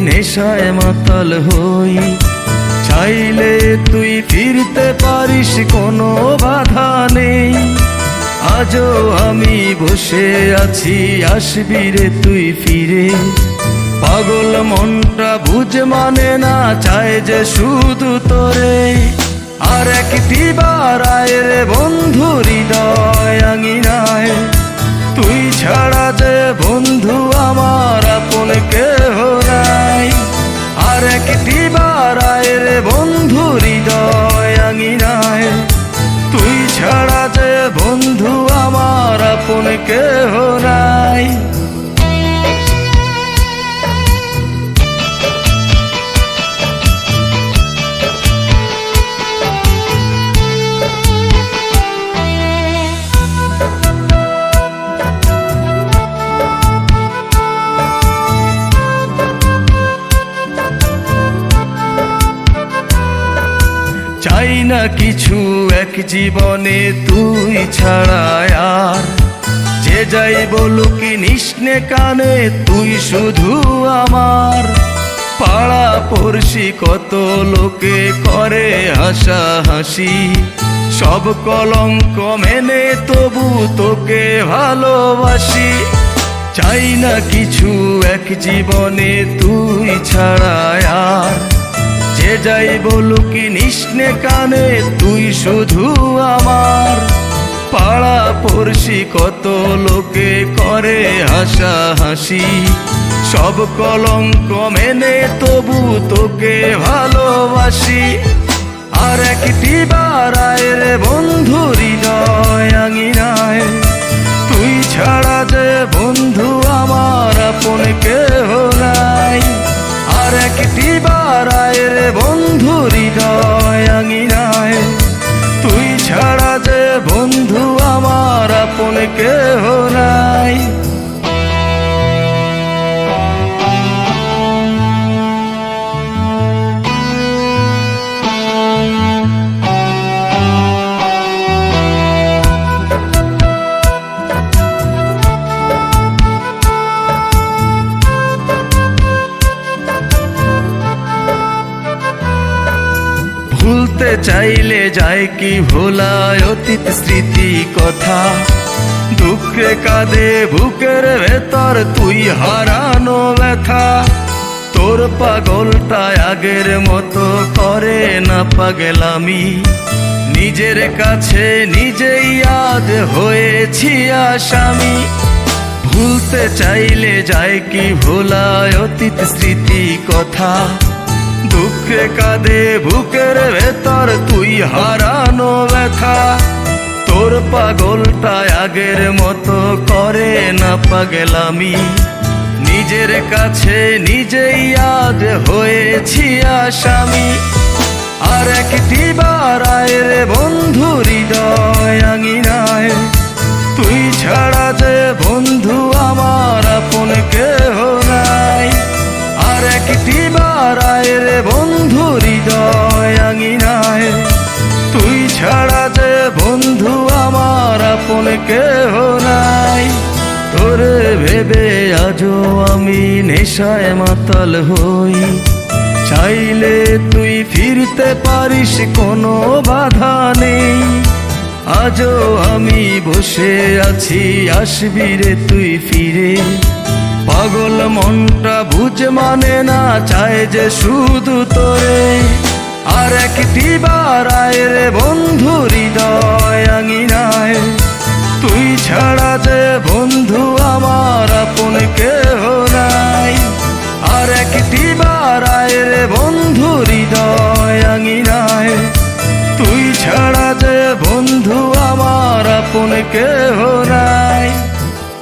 নেশায় মাতাল হই। চাইলে তুই ফিরতে পারিস, কোনো বাধা নেই। আজও আমি বসে আছি, আসবি রে তুই ফিরে। পাগল মনটা বুঝ মানে না, চায় যে শুধু তোরে। আর একটি বার আয় রে বন্ধু হৃদয়। কেহ নাই। আর একটি বারায় রে বন্ধু, হৃদয় আঙিনায়। তুই ছাড়া যে বন্ধু আমার আপন কেহ নাই। না কিছু এক জীবনে তুই ছাড়া আর। যে যাই বলুক নিষ্ণে কানে, তুই শুধু আমার। পাড়া পড়শি কত লোকে করে হাসা হাসি। সব কলঙ্ক মেনে তবু তোকে ভালোবাসি। চাই না কিছু এক জীবনে তুই ছাড়া আর। যে যাই বলুক নিষ্ণে কানে, তুই শুধু আমার। পাড়া পড়শি কত লোকে করে হাসা হাসি সব কলঙ্ক মেনে তবু তোকে ভালোবাসি। আর একটি বার আয় রে বন্ধু, হৃদয় আঙিনায়। তুই ছাড়া যে বন্ধু আমার আপন কেহ নাই। আর একটি বার রে বন্ধু হৃদয় আঙিনায় তুই ছাড়া যে বন্ধু আমার আপন কেহ নাই। ভুলতে চাইলে যায় কি ভোলায় অতীত স্মৃতি কথা? দুঃখে কাঁদে বুকের ভেতর, তুই হারানো ব্যথা। তোর পাগলটা আগের মতো করে না পাগলামি। নিজের কাছে নিজেই আজ হয়েছি আসামি। ভুলতে চাইলে যায় কি ভোলায় অতীত স্মৃতি কথা? দুঃখে কাঁদে, বুকের ভেতর তুই হারানো ব্যথা। তোর পাগলটা আগের মতো করে না পাগলামি। নিজের কাছে নিজেই আজ হয়েছি আসামি। আর একটি বার বন্ধু হৃদয় আজও আমি নেশায় মাতাল হই। চাইলে তুই ফিরতে পারিস, কোনো বাধা নেই। আজও আমি বসে আছি, আসবি রে তুই ফিরে। পাগল মনটা বুঝ মানে না, চায় যে শুধু তোরে। আর একটি বার আয় রে বন্ধু, হৃদয় আঙিনায়। আঙিনায়